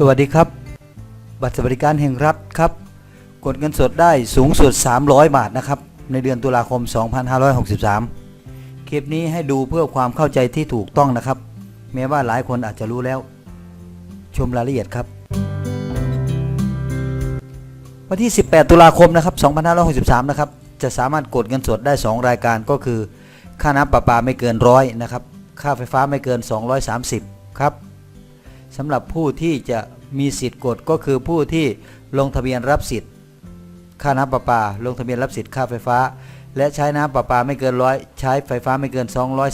สวัสดีครับ บัตรสวัสดิการแห่งรัฐครับ กดเงินสดได้สูงสุด 300 บาทนะครับ ในเดือนตุลาคม 2563 คลิปนี้ให้ดูเพื่อความเข้าใจที่ถูกต้องนะครับ แม้ว่าหลายคนอาจจะรู้แล้ว ชมรายละเอียดครับ วันที่ 18 ตุลาคมนะครับ 2563 นะครับ จะสามารถกดเงินสดได้ 2 รายการก็คือ ค่าน้ำประปาไม่เกินร้อยนะครับ ค่าไฟฟ้าไม่เกิน 230 ครับ สำหรับผู้ที่จะมีสิทธิ์กดก็คือผู้ที่ลงทะเบียนรับสิทธิ์ ค่าน้ำประปา ลงทะเบียนรับสิทธิ์ค่าไฟฟ้า และใช้น้ำประปาไม่เกินร้อยใช้ไฟฟ้าไม่เกิน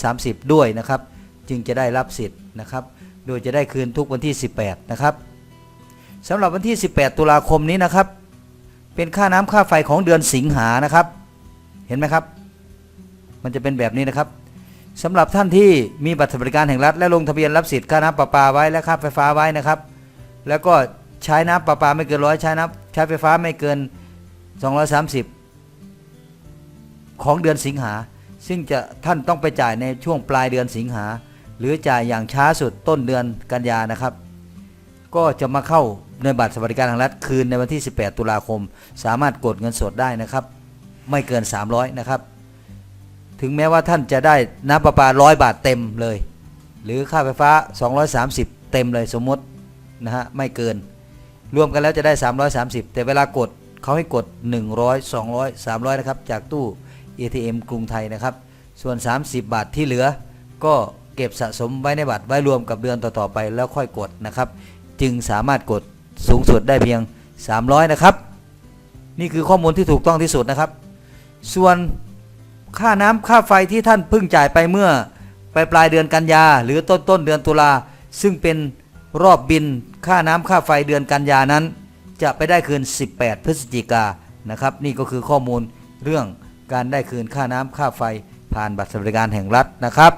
230 ด้วยนะครับ จึงจะได้รับสิทธิ์นะครับ โดยจะได้คืนทุกวันที่ 18 นะครับสำหรับวันที่ 18 ตุลาคมนี้นะครับ เป็นค่าน้ำค่าไฟของเดือนสิงหานะครับ เห็นไหมครับ มันจะเป็นแบบนี้นะครับ สำหรับท่านที่มีบัตรสวัสดิการแห่งรัฐ และลงทะเบียนรับสิทธิ์ค่าน้ำประปาไว้และค่าไฟฟ้าไว้นะครับ แล้วก็ใช้น้ำประปาไม่เกินร้อยใช้น้ำใช้ไฟฟ้าไม่เกิน 230 ของเดือนสิงหา ซึ่งจะท่านต้องไปจ่ายในช่วงปลายเดือนสิงหา หรือจ่ายอย่างช้าสุดต้นเดือนกันยานะครับ ก็จะมาเข้าในบัตรสวัสดิการแห่งรัฐคืนในวันที่ 18 ตุลาคม สามารถกดเงินสดได้นะครับ ไม่เกิน 300 นะครับ ถึงแม้ว่าท่านจะได้น้ำประปาร้อยบาทเต็มเลย หรือค่าไฟฟ้า 230 เต็มเลยสมมตินะฮะไม่เกิน รวมกันแล้วจะได้ 330 แต่เวลากดเขาให้กด 100 200 300 นะครับ จากตู้ ATM กรุงไทยนะครับ ส่วน 30 บาทที่เหลือ ก็เก็บสะสมไว้ในบัตรไว้รวมกับเดือนต่อๆไปแล้วค่อยกดนะครับ จึงสามารถกดสูงสุดได้เพียง 300 นะครับ นี่คือข้อมูลที่ถูกต้องที่สุดนะครับ ส่วน ค่าน้ำค่าไฟที่ท่านเพิ่งจ่ายไปเมื่อปลายปลายเดือนกันยาหรือต้นต้นเดือนตุลาซึ่งเป็นรอบบินค่าน้ำค่าไฟเดือนกันยานั้น จะไปได้คืน 18 พฤศจิกานะครับ นี่ก็คือข้อมูลเรื่องการได้คืนค่าน้ำค่าไฟผ่านบัตรสวัสดิการแห่งรัฐนะครับ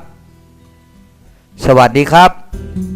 สวัสดีครับ